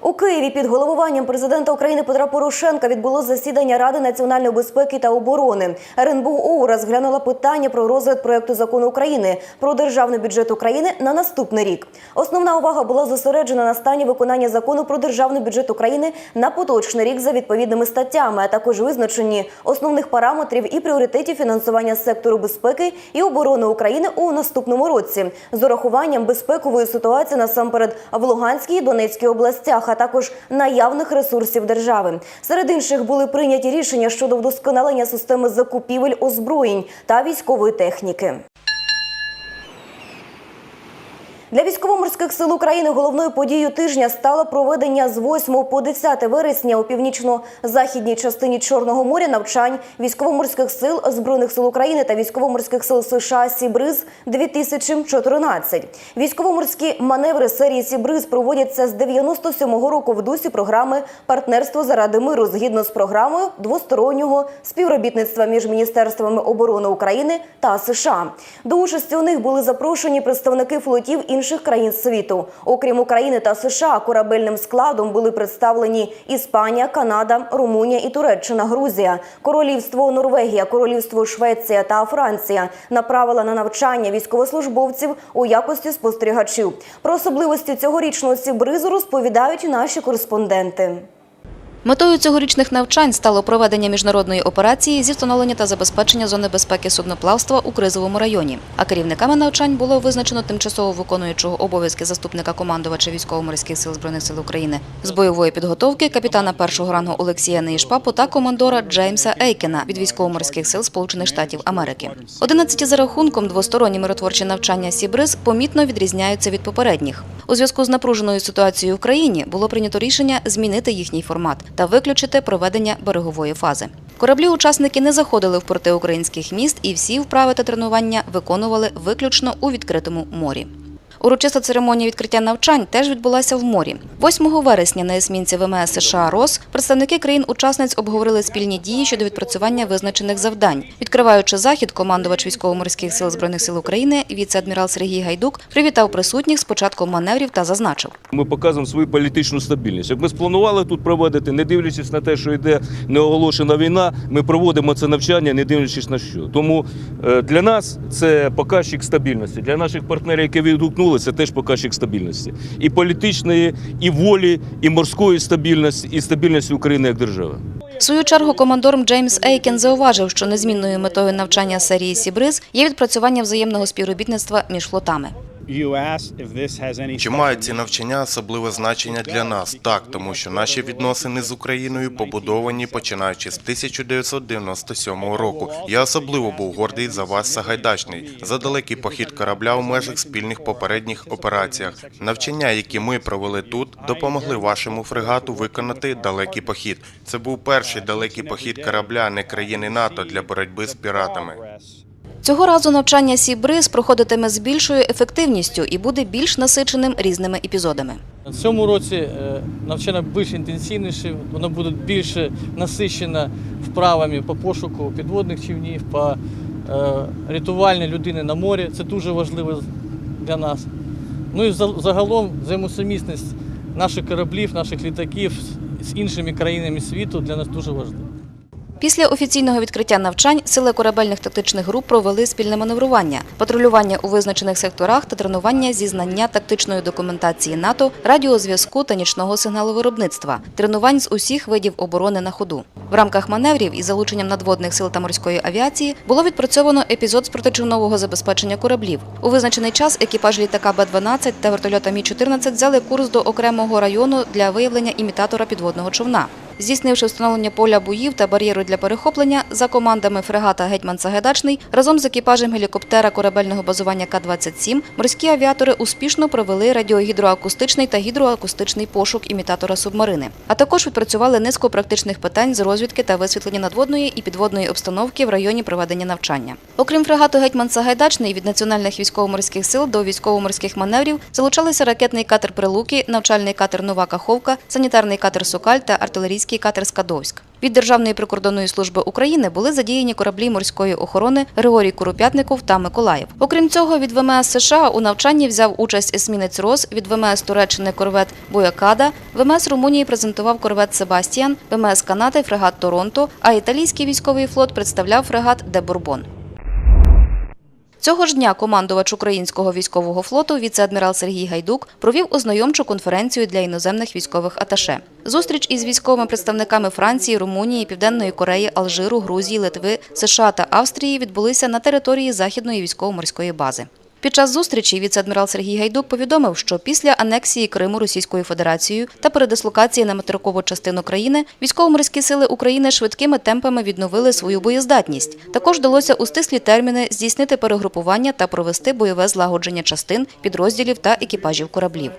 У Києві під головуванням президента України Петра Порошенка відбулось засідання Ради національної безпеки та оборони. РНБО розглянула питання про розгляд проекту закону України про державний бюджет України на наступний рік. Основна увага була зосереджена на стані виконання закону про державний бюджет України на поточний рік за відповідними статтями, а також визначенні основних параметрів і пріоритетів фінансування сектору безпеки і оборони України у наступному році з урахуванням безпекової ситуації насамперед в Луганській і Донецькій областях, а також наявних ресурсів держави. Серед інших були прийняті рішення щодо вдосконалення системи закупівель озброєнь та військової техніки. Для військово-морських сил України головною подією тижня стало проведення з 8 по 10 вересня у північно-західній частині Чорного моря навчань військово-морських сил збройних сил України та військово-морських сил США Сібриз 2014 Військово-морські маневри серії Сібриз проводяться з 97-го року в дусі програми Партнерство заради миру згідно з програмою двостороннього співробітництва між міністерствами оборони України та США. До участі у них були запрошені представники флотів інших країн світу. Окрім України та США, корабельним складом були представлені Іспанія, Канада, Румунія і Туреччина, Грузія, Королівство Норвегія, Королівство Швеція та Франція направила на навчання військовослужбовців у якості спостерігачів. Про особливості цьогорічного сібризу розповідають наші кореспонденти. Метою цьогорічних навчань стало проведення міжнародної операції зі встановлення та забезпечення зони безпеки судноплавства у кризовому районі. А керівниками навчань було визначено тимчасово виконуючого обов'язки заступника командувача військово-морських сил збройних сил України з бойової підготовки капітана першого рангу Олексія Неїшпапу та командора Джеймса Ейкена від військово-морських сил Сполучених Штатів Америки. Одинадцяті за рахунком двосторонні миротворчі навчання Сібриз помітно відрізняються від попередніх. У зв'язку з напруженою ситуацією в країні було прийнято рішення змінити їхній формат та виключити проведення берегової фази. Кораблі-учасники не заходили в порти українських міст і всі вправи та тренування виконували виключно у відкритому морі. Урочиста церемонія відкриття навчань теж відбулася в морі. 8 вересня на есмінці ВМС США РОС представники країн-учасниць обговорили спільні дії щодо відпрацювання визначених завдань. Відкриваючи захід, командувач військово-морських сил збройних сил України, віце-адмірал Сергій Гайдук привітав присутніх з початком маневрів та зазначив. Ми показуємо свою політичну стабільність. Як ми спланували тут проводити, не дивлячись на те, що йде неоголошена війна, ми проводимо це навчання, не дивлячись на що. Тому е, для нас це показчик стабільності. Для наших партнерів, які відгукнули, це теж показчик стабільності. І політичної, і волі, і морської стабільності, і стабільності України як держави. В свою чергу командором Джеймс Ейкен зауважив, що незмінною метою навчання серії Сібриз є відпрацювання взаємного співробітництва між флотами. Чи мають ці навчання особливе значення для нас? Так, тому що наші відносини з Україною побудовані починаючи з 1997 року. Я особливо був гордий за вас, Сагайдачний, за далекий похід корабля в межах спільних попередніх операціях. Навчання, які ми провели тут, допомогли вашому фрегату виконати далекий похід. Це був перший далекий похід корабля, не країни НАТО для боротьби з піратами. Цього разу навчання Сібриз проходитиме з більшою ефективністю і буде більш насиченим різними епізодами. В цьому році е, навчання більш інтенсивніше, воно буде більше насичено вправами по пошуку підводних човнів, по е, рятувальній людини на морі. Це дуже важливо для нас. Ну і за- загалом взаємосумісність наших кораблів, наших літаків з іншими країнами світу для нас дуже важлива. Після офіційного відкриття навчань сили корабельних тактичних груп провели спільне маневрування, патрулювання у визначених секторах та тренування зі знання тактичної документації НАТО, радіозв'язку та нічного сигналовиробництва, тренувань з усіх видів оборони на ходу. В рамках маневрів із залученням надводних сил та морської авіації було відпрацьовано епізод з протичовнового забезпечення кораблів. У визначений час екіпаж літака Б-12 та вертольота Мі-14 взяли курс до окремого району для виявлення імітатора підводного човна. Здійснивши встановлення поля боїв та бар'єру для перехоплення, за командами фрегата Гетьман Сагайдачний разом з екіпажем гелікоптера корабельного базування К-27 морські авіатори успішно провели радіогідроакустичний та гідроакустичний пошук імітатора субмарини, а також відпрацювали низку практичних питань з розвідки та висвітлення надводної і підводної обстановки в районі проведення навчання. Окрім фрегату Гетьман Сагайдачний, від національних військово-морських сил до військово-морських маневрів залучалися ракетний катер Прилуки, навчальний катер Нова Каховка, санітарний катер Сокаль та артилерійський катер Скадовськ. Від Державної прикордонної служби України були задіяні кораблі морської охорони Григорій Куропятников та Миколаїв. Окрім цього, від ВМС США у навчанні взяв участь есмінець Рос, від ВМС Туреччини корвет Боякада, ВМС Румунії презентував корвет Себастіан, ВМС Канади фрегат Торонто, а італійський військовий флот представляв фрегат Де Бурбон. Цього ж дня командувач українського військового флоту віце-адмірал Сергій Гайдук провів ознайомчу конференцію для іноземних військових аташе. Зустріч із військовими представниками Франції, Румунії, Південної Кореї, Алжиру, Грузії, Литви, США та Австрії відбулися на території західної військово-морської бази. Під час зустрічі віце-адмірал Сергій Гайдук повідомив, що після анексії Криму Російською Федерацією та передислокації на материкову частину країни військово-морські сили України швидкими темпами відновили свою боєздатність. Також вдалося у стислі терміни здійснити перегрупування та провести бойове злагодження частин, підрозділів та екіпажів кораблів.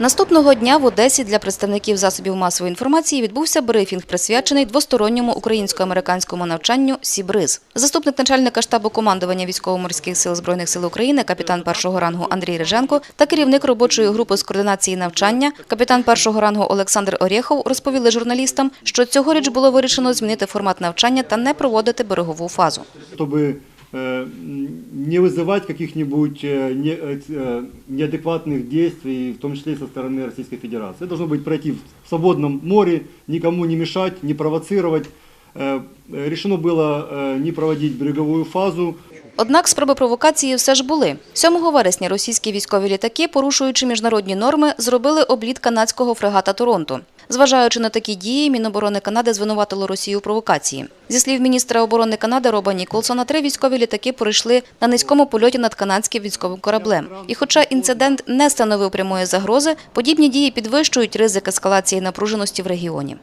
Наступного дня в Одесі для представників засобів масової інформації відбувся брифінг, присвячений двосторонньому українсько-американському навчанню «Сібриз». Заступник начальника штабу командування військово-морських сил Збройних сил України, капітан першого рангу Андрій Риженко та керівник робочої групи з координації навчання, капітан першого рангу Олександр Орєхов розповіли журналістам, що цьогоріч було вирішено змінити формат навчання та не проводити берегову фазу. чтобы э, не вызывать каких-нибудь э, не- э, неадекватных действий, в том числе и со стороны Российской Федерации. Это должно быть пройти в свободном море, никому не мешать, не провоцировать. Э, Решено было э, не проводить береговую фазу, Однак спроби провокації все ж були. 7 вересня російські військові літаки, порушуючи міжнародні норми, зробили обліт канадського фрегата Торонто. Зважаючи на такі дії, Міноборони Канади звинуватило Росію у провокації. Зі слів міністра оборони Канади Роба Ніколсона, три військові літаки пройшли на низькому польоті над канадським військовим кораблем. І хоча інцидент не становив прямої загрози, подібні дії підвищують ризик ескалації напруженості в регіоні.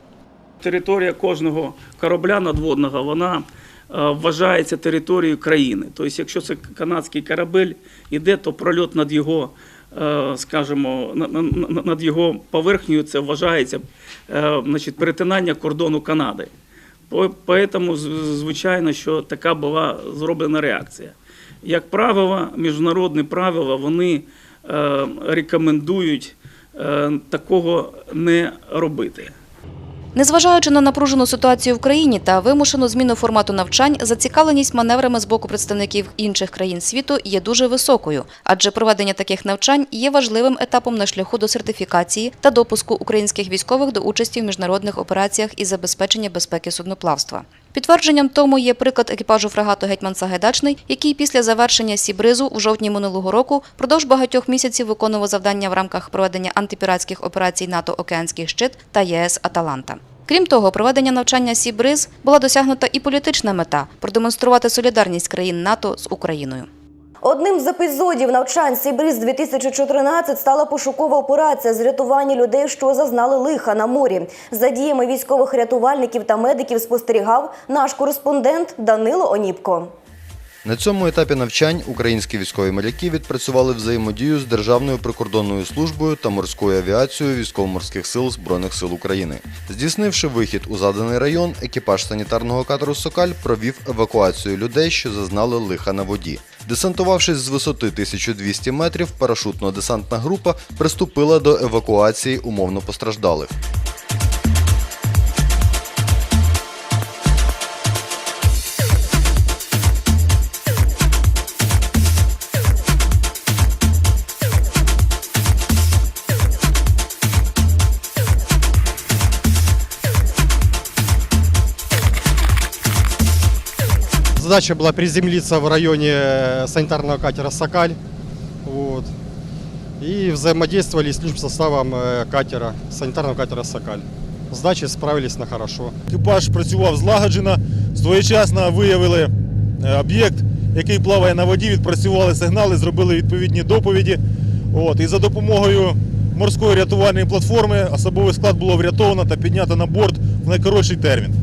Територія кожного корабля надводного вона вважається територією країни. Тобто, якщо це канадський корабель іде, то прольот над його, е, скажімо, на- на- на- над його поверхнею це вважається е, значить, перетинання кордону Канади. Поэтому, звичайно, що така була зроблена реакція. Як правило, міжнародні правила вони е, рекомендують е, такого не робити. Незважаючи на напружену ситуацію в країні та вимушену зміну формату навчань, зацікавленість маневрами з боку представників інших країн світу є дуже високою, адже проведення таких навчань є важливим етапом на шляху до сертифікації та допуску українських військових до участі в міжнародних операціях із забезпечення безпеки судноплавства. Підтвердженням тому є приклад екіпажу фрегату Гетьман Сагайдачний, який після завершення Сібризу в жовтні минулого року впродовж багатьох місяців виконував завдання в рамках проведення антипіратських операцій НАТО Океанський щит та ЄС Аталанта. Крім того, проведення навчання Сібриз була досягнута і політична мета продемонструвати солідарність країн НАТО з Україною. Одним з епізодів навчань Сібриз 2014 стала пошукова операція з рятування людей, що зазнали лиха на морі. За діями військових рятувальників та медиків спостерігав наш кореспондент Данило Оніпко. На цьому етапі навчань українські військові моряки відпрацювали взаємодію з Державною прикордонною службою та морською авіацією військово-морських сил Збройних сил України. Здійснивши вихід у заданий район, екіпаж санітарного катеру Сокаль провів евакуацію людей, що зазнали лиха на воді. Десантувавшись з висоти 1200 метрів, парашутно-десантна група приступила до евакуації умовно постраждалих. Задача была приземлиться в районе э, санитарного катера «Сокаль». Вот. И взаимодействовали с личным составом э, катера, санитарного катера «Сокаль». Задачи справились на хорошо. Екіпаж працював злагоджено, своєчасно виявили е, об'єкт, який плаває на воді, відпрацювали сигнали, зробили відповідні доповіді. От, і за допомогою морської рятувальної платформи особовий склад було врятовано та піднято на борт в найкоротший термін.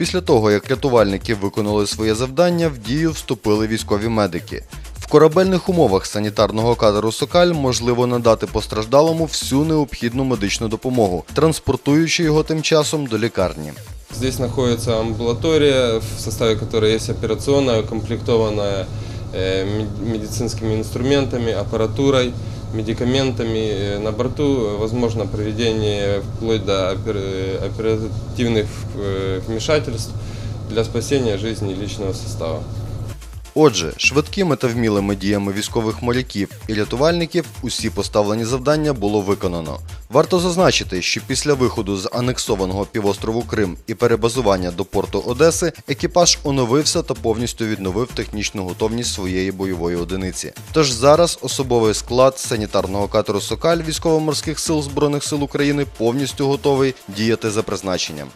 Після того, як рятувальники виконали своє завдання, в дію вступили військові медики. В корабельних умовах санітарного катеру Сокаль можливо надати постраждалому всю необхідну медичну допомогу, транспортуючи його тим часом до лікарні. Здесь находится амбулатория, в составе которой есть операционная, укомплектованная э, мед- медицинскими инструментами, аппаратурой, медикаментами. Э, На борту возможно проведение вплоть до опер- оперативных э, вмешательств для спасения жизни личного состава. Отже, швидкими та вмілими діями військових моряків і рятувальників усі поставлені завдання було виконано. Варто зазначити, що після виходу з анексованого півострову Крим і перебазування до порту Одеси екіпаж оновився та повністю відновив технічну готовність своєї бойової одиниці. Тож зараз особовий склад санітарного катеру Сокаль військово-морських сил збройних сил України повністю готовий діяти за призначенням.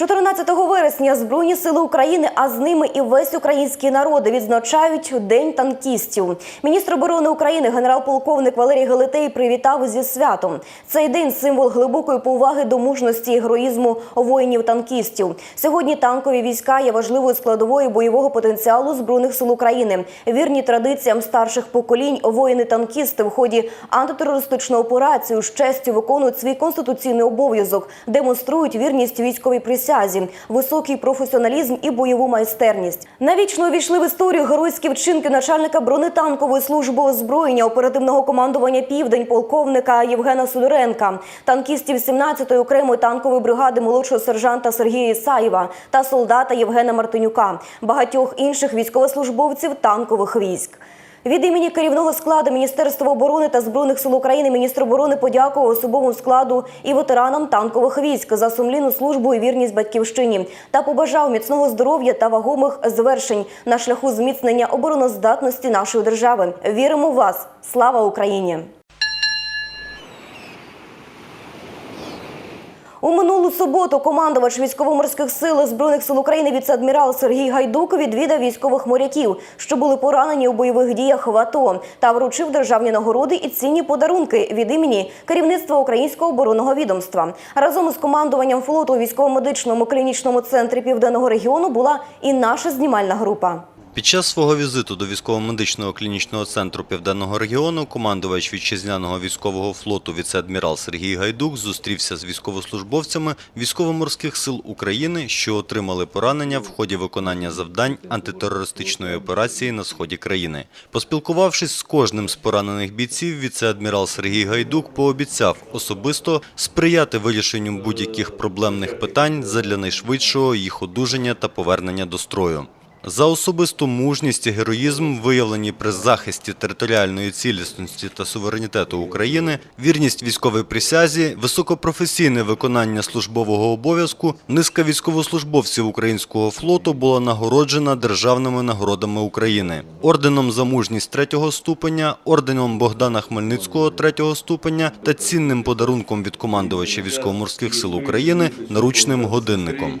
14 вересня Збройні сили України, а з ними і весь український народ відзначають День танкістів. Міністр оборони України генерал-полковник Валерій Галитей привітав зі святом. Цей день символ глибокої поваги до мужності і героїзму воїнів-танкістів. Сьогодні танкові війська є важливою складовою бойового потенціалу збройних сил України. Вірні традиціям старших поколінь воїни-танкісти в ході антитерористичної операції з честю виконують свій конституційний обов'язок, демонструють вірність військовій присязі, високий професіоналізм і бойову майстерність. Навічно увійшли в історію геройські вчинки начальника бронетанкової служби озброєння оперативного командування Південь полковника Євгена Сидоренка, танкістів 17-ї окремої танкової бригади молодшого сержанта Сергія Ісаєва та солдата Євгена Мартинюка, багатьох інших військовослужбовців танкових військ. Від імені керівного складу Міністерства оборони та збройних сил України міністр оборони подякував особовому складу і ветеранам танкових військ за сумлінну службу і вірність батьківщині та побажав міцного здоров'я та вагомих звершень на шляху зміцнення обороноздатності нашої держави. Віримо в вас! Слава Україні! У минулу суботу командувач військово-морських сил збройних сил України віце-адмірал Сергій Гайдук відвідав військових моряків, що були поранені у бойових діях в АТО, та вручив державні нагороди і цінні подарунки від імені керівництва українського оборонного відомства. Разом із командуванням флоту у військово-медичному клінічному центрі південного регіону була і наша знімальна група. Під час свого візиту до військово-медичного клінічного центру Південного регіону командувач вітчизняного військового флоту віце-адмірал Сергій Гайдук зустрівся з військовослужбовцями військово-морських сил України, що отримали поранення в ході виконання завдань антитерористичної операції на сході країни. Поспілкувавшись з кожним з поранених бійців, віце-адмірал Сергій Гайдук пообіцяв особисто сприяти вирішенню будь-яких проблемних питань задля найшвидшого їх одужання та повернення до строю. За особисту мужність і героїзм, виявлені при захисті територіальної цілісності та суверенітету України, вірність військовій присязі, високопрофесійне виконання службового обов'язку, низка військовослужбовців українського флоту була нагороджена державними нагородами України, орденом за мужність третього ступеня, орденом Богдана Хмельницького третього ступеня та цінним подарунком від командувача військово-морських сил України наручним годинником.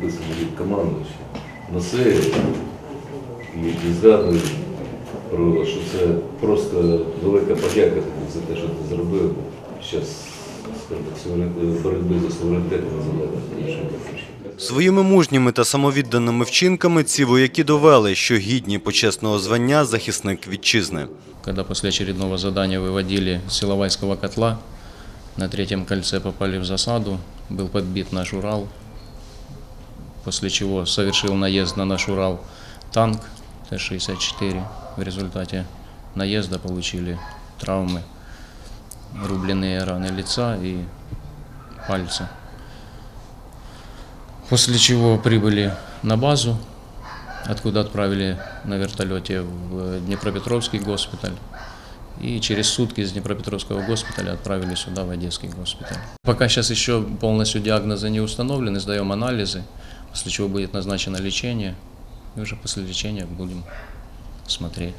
Написано від командуюча. На це і, і згадую про що це просто велика подяка тобі за те, що ти зробив під час суверен- боротьби за суверенітет незалежність. Своїми мужніми та самовідданими вчинками ці вояки довели, що гідні почесного звання захисник вітчизни. когда после очередного задания выводили с Иловайского котла, на третьем кольце попали в засаду, был подбит наш Урал, после чего совершил наезд на наш Урал танк Т-64. В результате наезда получили травмы, рубленные раны лица и пальца. После чего прибыли на базу, откуда отправили на вертолете в Днепропетровский госпиталь. И через сутки из Днепропетровского госпиталя отправили сюда, в Одесский госпиталь. Пока сейчас еще полностью диагнозы не установлены, сдаем анализы, после чего будет назначено лечение. И уже после лечения будем смотреть.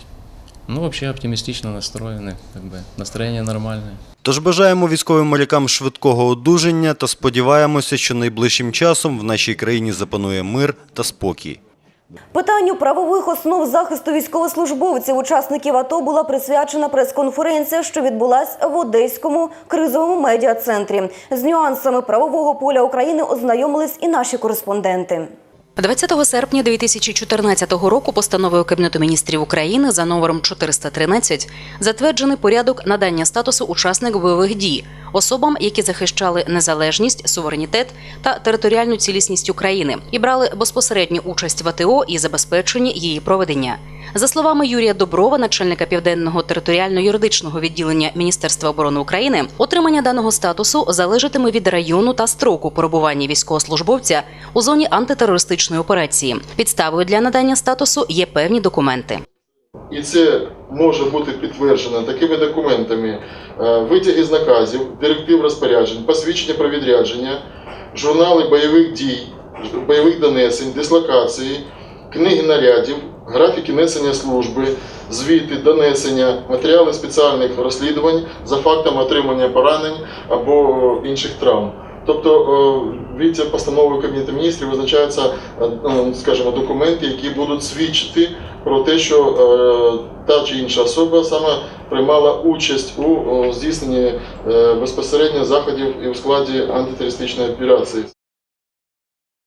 Ну, вообще оптимістично настроены, якби настроєння нормальне. Тож бажаємо військовим морякам швидкого одужання та сподіваємося, що найближчим часом в нашій країні запанує мир та спокій. Питанню правових основ захисту військовослужбовців учасників АТО була присвячена прес-конференція, що відбулась в Одеському кризовому медіа-центрі. З нюансами правового поля України ознайомились і наші кореспонденти. 20 серпня 2014 року постановою Кабінету міністрів України за номером 413 затверджений порядок надання статусу учасник бойових дій особам, які захищали незалежність, суверенітет та територіальну цілісність України і брали безпосередню участь в АТО і забезпеченні її проведення. За словами Юрія Доброва, начальника південного територіально-юридичного відділення Міністерства оборони України, отримання даного статусу залежатиме від району та строку перебування військовослужбовця у зоні антитерористичної операції. Підставою для надання статусу є певні документи. І це може бути підтверджено такими документами: е, витяги з наказів, директив розпоряджень, посвідчення про відрядження, журнали бойових дій, бойових донесень, дислокації, книги нарядів, графіки несення служби, звіти, донесення, матеріали спеціальних розслідувань за фактом отримання поранень або інших травм. Тобто е, від постанови Кабінету міністрів визначаються, е, ну, скажімо, документи, які будуть свідчити про те, що е, та чи інша особа саме приймала участь у о, здійсненні е, безпосередньо заходів і в складі антитерористичної операції.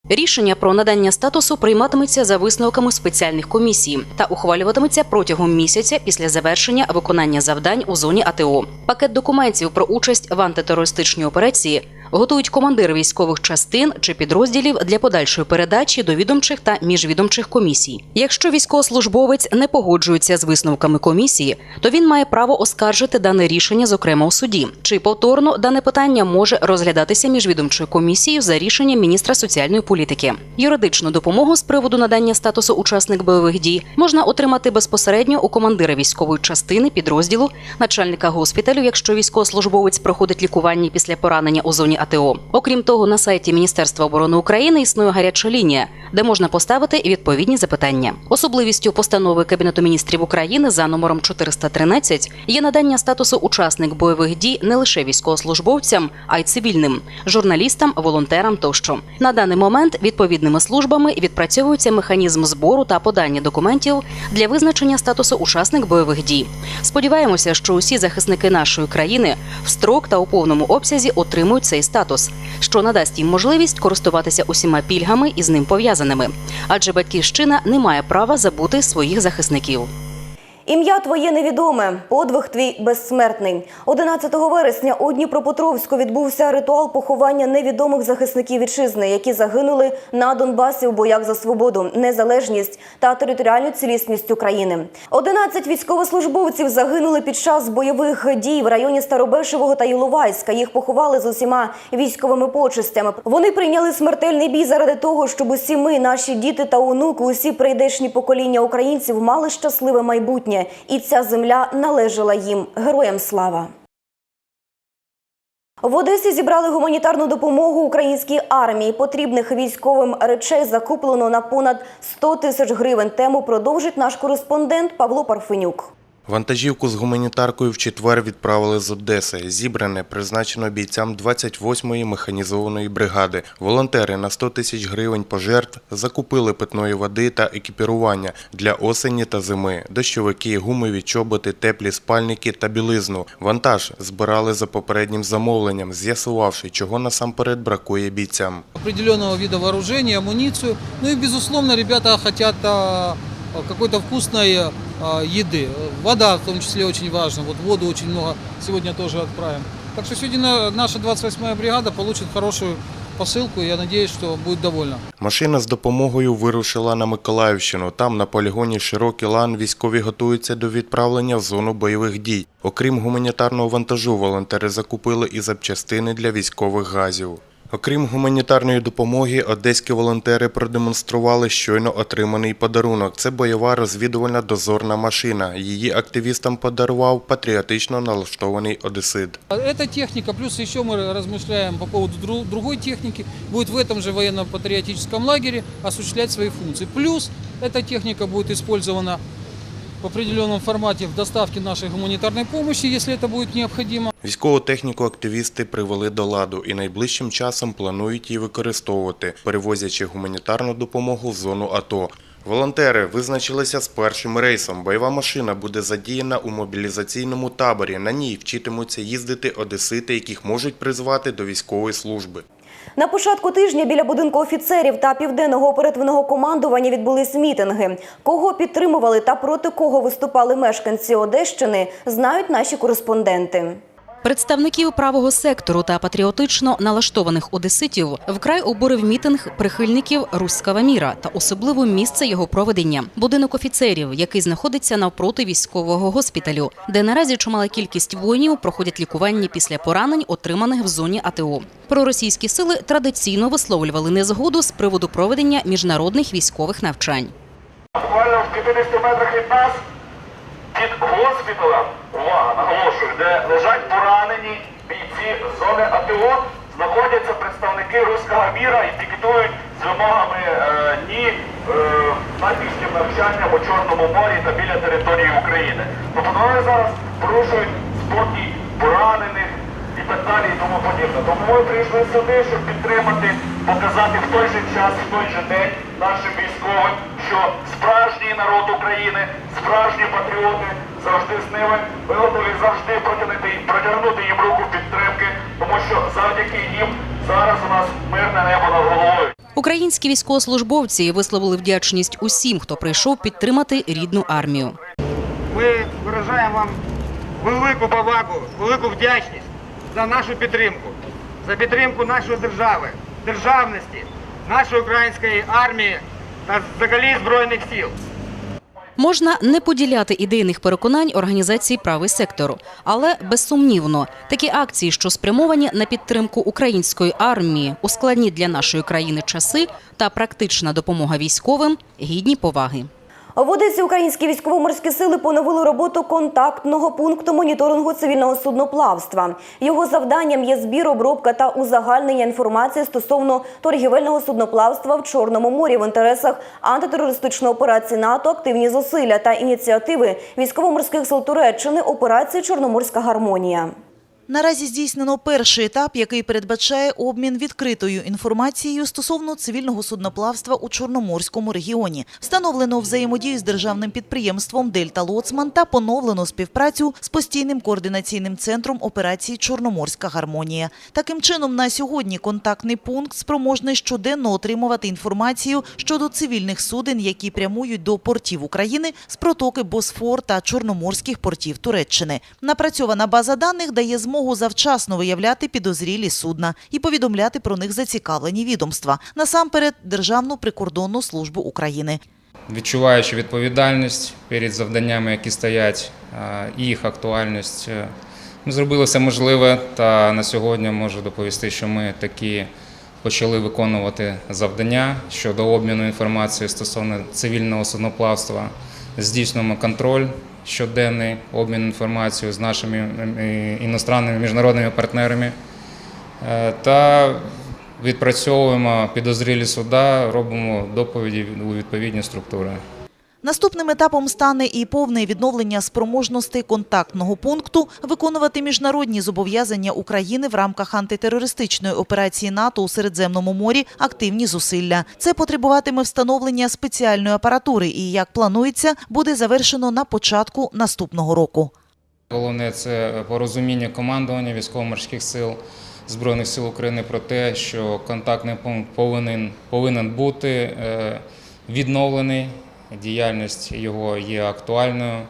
Рішення про надання статусу прийматиметься за висновками спеціальних комісій та ухвалюватиметься протягом місяця після завершення виконання завдань у зоні АТО. Пакет документів про участь в антитерористичній операції готують командири військових частин чи підрозділів для подальшої передачі до відомчих та міжвідомчих комісій. Якщо військовослужбовець не погоджується з висновками комісії, то він має право оскаржити дане рішення, зокрема у суді. Чи повторно дане питання може розглядатися міжвідомчою комісією за рішенням міністра соціальної політики. Юридичну допомогу з приводу надання статусу учасник бойових дій можна отримати безпосередньо у командира військової частини, підрозділу, начальника госпіталю, якщо військовослужбовець проходить лікування після поранення у зоні АТО. Окрім того, на сайті Міністерства оборони України існує гаряча лінія, де можна поставити відповідні запитання. Особливістю постанови Кабінету міністрів України за номером 413 є надання статусу учасник бойових дій не лише військовослужбовцям, а й цивільним, журналістам, волонтерам тощо. На даний момент відповідними службами відпрацьовується механізм збору та подання документів для визначення статусу учасник бойових дій. Сподіваємося, що усі захисники нашої країни в строк та у повному обсязі отримують цей статус, що надасть їм можливість користуватися усіма пільгами і з ним пов'язаними, адже батьківщина не має права забути своїх захисників. Ім'я твоє невідоме, подвиг твій безсмертний. 11 вересня у Дніпропетровську відбувся ритуал поховання невідомих захисників вітчизни, які загинули на Донбасі у боях за свободу, незалежність та територіальну цілісність України. 11 військовослужбовців загинули під час бойових дій в районі Старобешевого та Іловайська. Їх поховали з усіма військовими почестями. Вони прийняли смертельний бій заради того, щоб усі ми, наші діти та онуки, усі прийдешні покоління українців мали щасливе майбутнє, і ця земля належала їм. Героям слава! В Одесі зібрали гуманітарну допомогу українській армії. Потрібних військовим речей закуплено на понад 100 тисяч гривень. Тему продовжить наш кореспондент Павло Парфенюк. Вантажівку з гуманітаркою в четвер відправили з Одеси. Зібране призначено бійцям 28-ї механізованої бригади. Волонтери на 100 тисяч гривень пожертв закупили питної води та екіпірування для осені та зими, дощовики, гумові чоботи, теплі спальники та білизну. Вантаж збирали за попереднім замовленням, з'ясувавши, чого насамперед бракує бійцям. определенного вида вооружения, амуницию. Ну и, безусловно, ребята хотят а, какой-то вкусной а, еды. Вода в том числе очень важна. Вот воду очень много сегодня тоже отправим. Так что сегодня наша 28-я бригада получит хорошую посылку. Я надеюсь, что будет довольна. Машина з допомогою вирушила на Миколаївщину. Там на полігоні Широкий лан військові готуються до відправлення в зону бойових дій. Окрім гуманітарного вантажу, волонтери закупили і запчастини для військових газів. Окрім гуманітарної допомоги, одеські волонтери продемонстрували щойно отриманий подарунок. Це бойова розвідувальна дозорна машина. Її активістам подарував патріотично налаштований одесит. А Эта техника, плюс еще мы размышляем по поводу дру- другой техники, будет в этом же военно-патриотическом лагере осуществлять свои функции. Плюс эта техника будет использована в определенном формате в доставке нашей гуманитарной помощи, если это будет необходимо. Військову техніку активісти привели до ладу і найближчим часом планують її використовувати, перевозячи гуманітарну допомогу в зону АТО. Волонтери визначилися з першим рейсом. Бойова машина буде задіяна у мобілізаційному таборі. На ній вчитимуться їздити одесити, яких можуть призвати до військової служби. На початку тижня біля будинку офіцерів та південного оперативного командування відбулись мітинги. Кого підтримували та проти кого виступали мешканці Одещини, знають наші кореспонденти. Представників правого сектору та патріотично налаштованих одеситів вкрай обурив мітинг прихильників руського міра та особливо місце його проведення будинок офіцерів, який знаходиться навпроти військового госпіталю, де наразі чимала кількість воїнів проходять лікування після поранень, отриманих в зоні АТО. Проросійські сили традиційно висловлювали незгоду з приводу проведення міжнародних військових навчань. Буквально в 50 метрах від нас під госпіталем, увага, наголошую, де лежать поранені бійці зони АТО, знаходяться представники руського міра і пікетують з вимогами е, ні е, натівським навчанням у Чорному морі та біля території України. Вони зараз порушують спокій поранених і так далі і тому подібне. Тому ми прийшли сюди, щоб підтримати, показати в той же час, в той же день нашим військовим, що справжній народ України, справжні патріоти завжди з ними. Ми готові завжди протягнути, протягнути їм руку підтримки, тому що завдяки їм зараз у нас мирне небо над головою. Українські військовослужбовці висловили вдячність усім, хто прийшов підтримати рідну армію. Ми виражаємо вам велику повагу, велику вдячність за нашу підтримку, за підтримку нашої держави, державності, нашої української армії та взагалі збройних сил. Можна не поділяти ідейних переконань організації правий сектор, але безсумнівно такі акції, що спрямовані на підтримку української армії у складні для нашої країни часи та практична допомога військовим гідні поваги. В Одесі українські військово-морські сили поновили роботу контактного пункту моніторингу цивільного судноплавства. Його завданням є збір, обробка та узагальнення інформації стосовно торгівельного судноплавства в Чорному морі в інтересах антитерористичної операції НАТО, активні зусилля та ініціативи військово-морських сил Туреччини операції Чорноморська гармонія. Наразі здійснено перший етап, який передбачає обмін відкритою інформацією стосовно цивільного судноплавства у Чорноморському регіоні. Встановлено взаємодію з державним підприємством Дельта Лоцман та поновлено співпрацю з постійним координаційним центром операції Чорноморська гармонія. Таким чином, на сьогодні контактний пункт спроможний щоденно отримувати інформацію щодо цивільних суден, які прямують до портів України з протоки Босфор та Чорноморських портів Туреччини. Напрацьована база даних дає змогу завчасно виявляти підозрілі судна і повідомляти про них зацікавлені відомства, насамперед Державну прикордонну службу України. відчуваючи відповідальність перед завданнями, які стоять, і їх актуальність, е, ми зробили все можливе та на сьогодні можу доповісти, що ми такі почали виконувати завдання щодо обміну інформацією стосовно цивільного судноплавства. Здійснюємо контроль щоденний обмін інформацією з нашими іностранними міжнародними партнерами Е, та відпрацьовуємо підозрілі суда, робимо доповіді у відповідні структури. Наступним етапом стане і повне відновлення спроможностей контактного пункту виконувати міжнародні зобов'язання України в рамках антитерористичної операції НАТО у Середземному морі активні зусилля. Це потребуватиме встановлення спеціальної апаратури і, як планується, буде завершено на початку наступного року. Головне це порозуміння командування військово-морських сил Збройних сил України про те, що контактний пункт повинен, повинен бути е, відновлений, діяльність його є актуальною.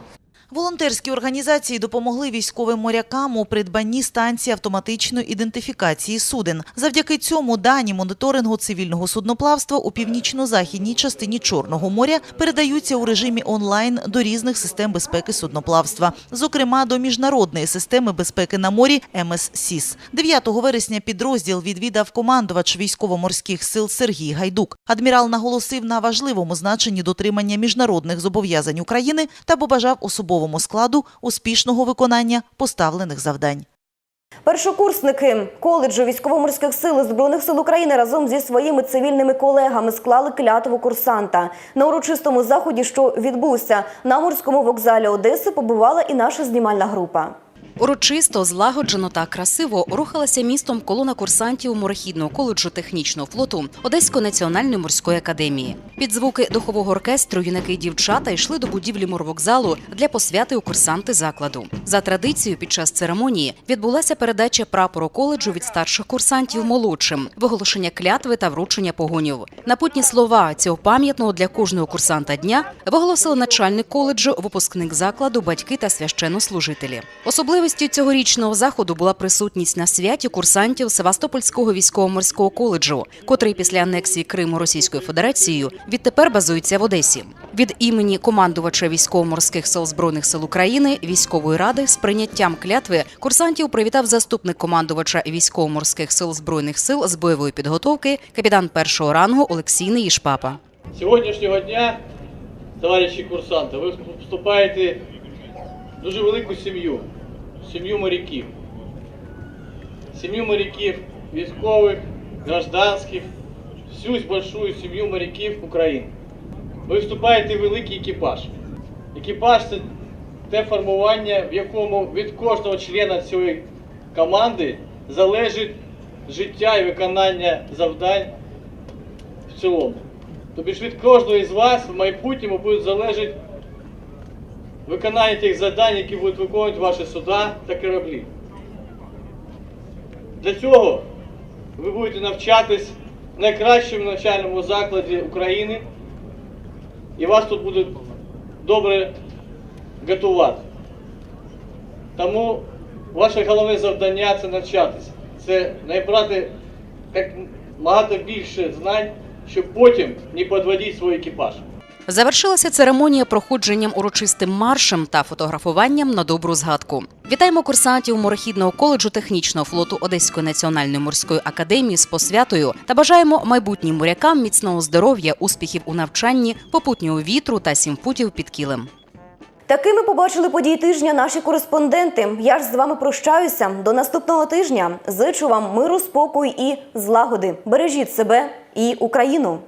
Волонтерські організації допомогли військовим морякам у придбанні станції автоматичної ідентифікації суден. Завдяки цьому дані моніторингу цивільного судноплавства у північно-західній частині Чорного моря передаються у режимі онлайн до різних систем безпеки судноплавства, зокрема до міжнародної системи безпеки на морі МССІС. 9 вересня підрозділ відвідав командувач військово-морських сил Сергій Гайдук. Адмірал наголосив на важливому значенні дотримання міжнародних зобов'язань України та побажав особовому складу успішного виконання поставлених завдань. Першокурсники коледжу військово-морських сил Збройних сил України разом зі своїми цивільними колегами склали клятву курсанта. На урочистому заході, що відбувся на морському вокзалі Одеси, побувала і наша знімальна група. Урочисто, злагоджено та красиво рухалася містом колона курсантів морехідного коледжу технічного флоту Одеської національної морської академії. Під звуки духового оркестру юнаки і дівчата йшли до будівлі морвокзалу для посвяти у курсанти закладу. За традицією, під час церемонії відбулася передача прапору коледжу від старших курсантів молодшим, виголошення клятви та вручення погонів. Напутні слова цього пам'ятного для кожного курсанта дня виголосили начальник коледжу, випускник закладу, батьки та священнослужителі. Особливістю цьогорічного заходу була присутність на святі курсантів Севастопольського військово-морського коледжу, котрий після анексії Криму Російською Федерацією відтепер базується в Одесі. Від імені командувача військово-морських сил збройних сил України військової ради з прийняттям клятви курсантів привітав заступник командувача військово-морських сил збройних сил з бойової підготовки, капітан першого рангу Олексій Неїшпапа. Сьогоднішнього дня, товариші курсанти, ви вступаєте дуже велику сім'ю, сім'ю моряків. Сім'ю моряків військових, гражданських, всю большую сім'ю моряків України. Ви вступаєте в великий екіпаж. Екіпаж це те формування, в якому від кожного члена цієї команди залежить життя і виконання завдань в цілому. Тобі ж від кожного із вас в майбутньому буде залежати виконання тих завдань, які будуть виконувати ваші суда та кораблі. Для цього ви будете навчатись в найкращому навчальному закладі України, і вас тут будуть добре готувати. Тому ваше головне завдання це навчатися. Це набрати як багато більше знань, щоб потім не підводити свій екіпаж. Завершилася церемонія проходженням урочистим маршем та фотографуванням на добру згадку. Вітаємо курсантів морехідного коледжу технічного флоту Одеської національної морської академії з посвятою та бажаємо майбутнім морякам міцного здоров'я, успіхів у навчанні, попутнього вітру та сім футів під кілем. Такими побачили події тижня наші кореспонденти. Я ж з вами прощаюся. До наступного тижня. Зичу вам миру, спокою і злагоди. Бережіть себе і Україну.